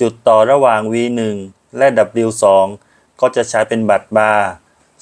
จุดต่อระหว่าง V1 และ W2 ก็จะใช้เป็นบัตรบาร์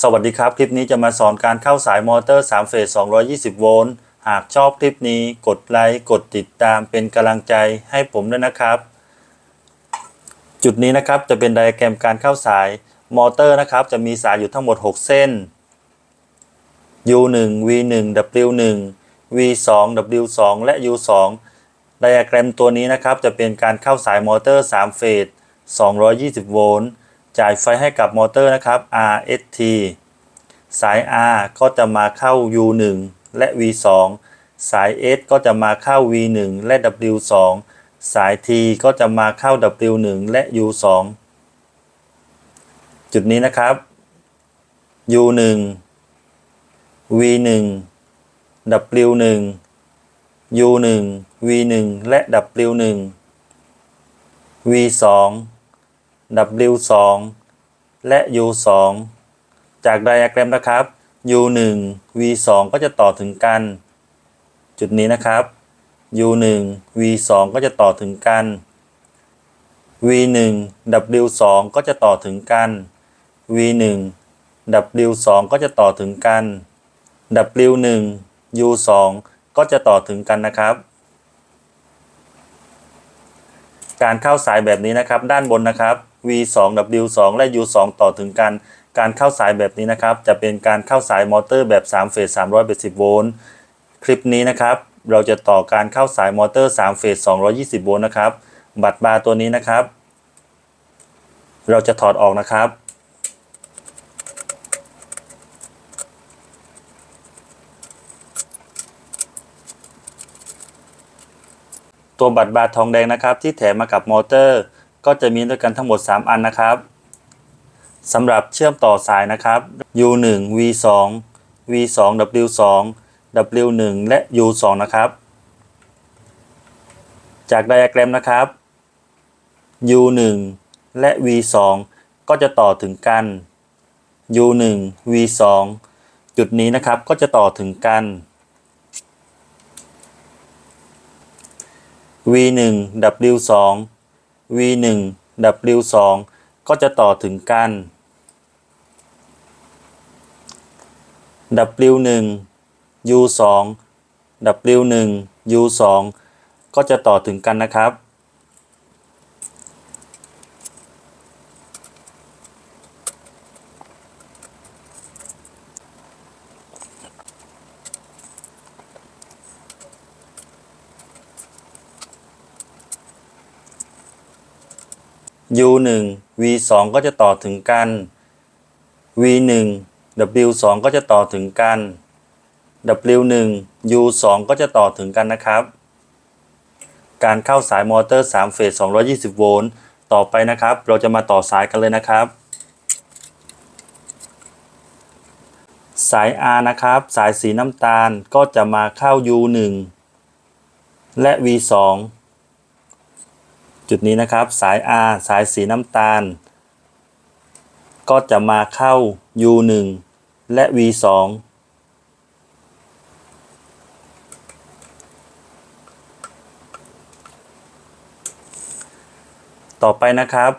สวัสดีครับ คลิปนี้จะมาสอนการเข้าสายมอเตอร์ 3 เฟส 220 โวลต์ หากชอบคลิปนี้กดไลค์ กดติดตามเป็นกำลังใจให้ผมด้วยนะครับ จุดนี้นะครับจะเป็นไดอะแกรมการเข้าสายมอเตอร์นะครับจะมีสายอยู่ทั้งหมด 6 เส้น U1 V1 W1 V2 W2 และ U2 ไดอะแกรมตัวนี้นะครับจะเป็นการเข้าสายมอเตอร์3เฟส220 โวลต์จ่ายไฟให้กับมอเตอร์นะครับ RST สาย R ก็จะมาเข้า U1 และ V2 สาย S ก็จะมาเข้า V1 และ W2 สาย T ก็จะมาเข้า W1 และ U2 จุดนี้นะครับ U1 V1 W1 U1 V1 และ W1 V2 W2 และ U2 จากไดอะแกรมนะครับ U1 V2 ก็จะต่อถึงกัน จุดนี้นะครับ U1 V2 ก็จะต่อถึงกัน V1 W2 ก็จะต่อถึงกัน V1 W2 ก็จะต่อถึงกัน W1 U2 ก็จะต่อถึงกันนะครับ การเข้าสายแบบนี้นะครับ ด้านบนนะครับ V2 W2 และ U2 ต่อถึงกัน การเข้าสายแบบนี้นะครับ จะเป็นการเข้าสายมอเตอร์แบบ3เฟส380 โวลต์คลิปนี้นะครับ เราจะต่อการเข้าสายมอเตอร์3เฟส220 โวลต์นะครับ บัตรบาร์ตัวนี้นะครับ เราจะถอดออกนะครับ ตัวบัตรบาร์ทองแดงนะครับ ที่แถมมากับมอเตอร์ ก็จะมีด้วยกันทั้งหมด 3 อันนะครับสำหรับเชื่อมต่อสายนะครับ U1 V2 V2 W2 W1 และ U2 นะครับ จากไดอะแกรมนะครับ U1 และ V2 ก็จะต่อถึงกัน U1 V2 จุดนี้นะครับก็จะต่อถึงกัน V1 W2 V1 W2 ก็จะต่อถึงกัน W1 U2 W1 U2 ก็จะต่อถึงกันนะครับ U1 V2 ก็จะต่อถึงกัน V1 W2 ก็จะต่อถึงกัน W1 U2 ก็จะต่อถึงกันนะครับ การเข้าสายมอเตอร์ 3 เฟส 220 โวลต์ ต่อไปนะครับ เราจะมาต่อสายกันเลยนะครับ สาย R นะครับ สายสีน้ำตาลก็จะมาเข้า U1 และ V2 จุดนี้นะครับสาย R สายสีน้ำตาล ก็จะมาเข้า U1 และ V2 ต่อไปนะครับ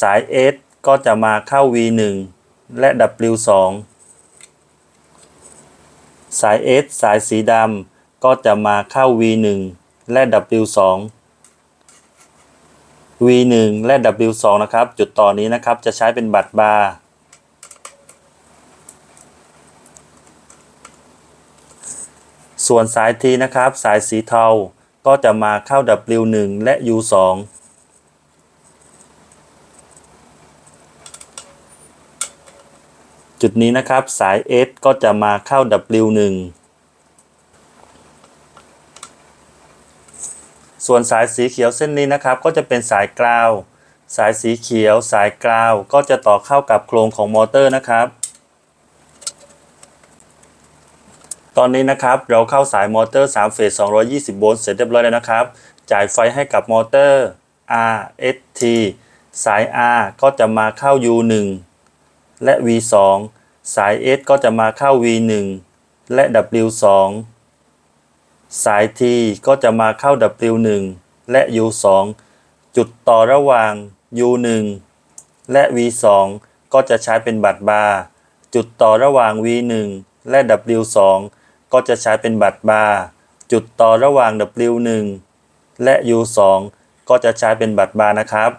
สาย S ก็จะมาเข้า V1 และ W2 สาย S สายสีดำก็จะมาเข้า V1 และ W2 V1 และ W2 นะครับ จุดต่อนี้นะครับจะใช้เป็นบัตรบาร์ส่วนสาย T นะครับ สายสีเทาก็จะมาเข้า W1 และ U2 จุดนี้นะครับสาย S ก็จะมาเข้า W1 ส่วนสายสีเขียวเส้นนี้นะครับ ก็จะเป็นสายกราว สายสีเขียว สายกราว ก็จะต่อเข้ากับโครงของมอเตอร์นะครับ ตอนนี้นะครับเราเข้าสายมอเตอร์3เฟส220 โวลต์เสร็จเรียบร้อยแล้วนะครับ จ่ายไฟให้กับมอเตอร์ RST สาย R ก็จะมาเข้า U1 และ V2 สาย S ก็จะมาเข้า V1 และ W2 สาย T ก็จะมาเข้า W1 และ U2 จุดต่อระหว่าง U1 และ V2 ก็จะใช้เป็นบัตรบาร์จุดต่อระหว่าง V1 และ W2 ก็จะใช้เป็นบัตรบาร์จุดต่อระหว่าง W1 และ U2 ก็จะใช้เป็นบัตรบาร์นะครับ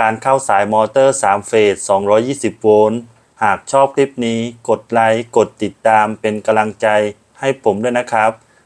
การเข้าสายมอเตอร์ 3 เฟส 220 โวลต์ หากชอบคลิปนี้ กดไลค์ กดติดตามเป็นกำลังใจให้ผมด้วยนะครับ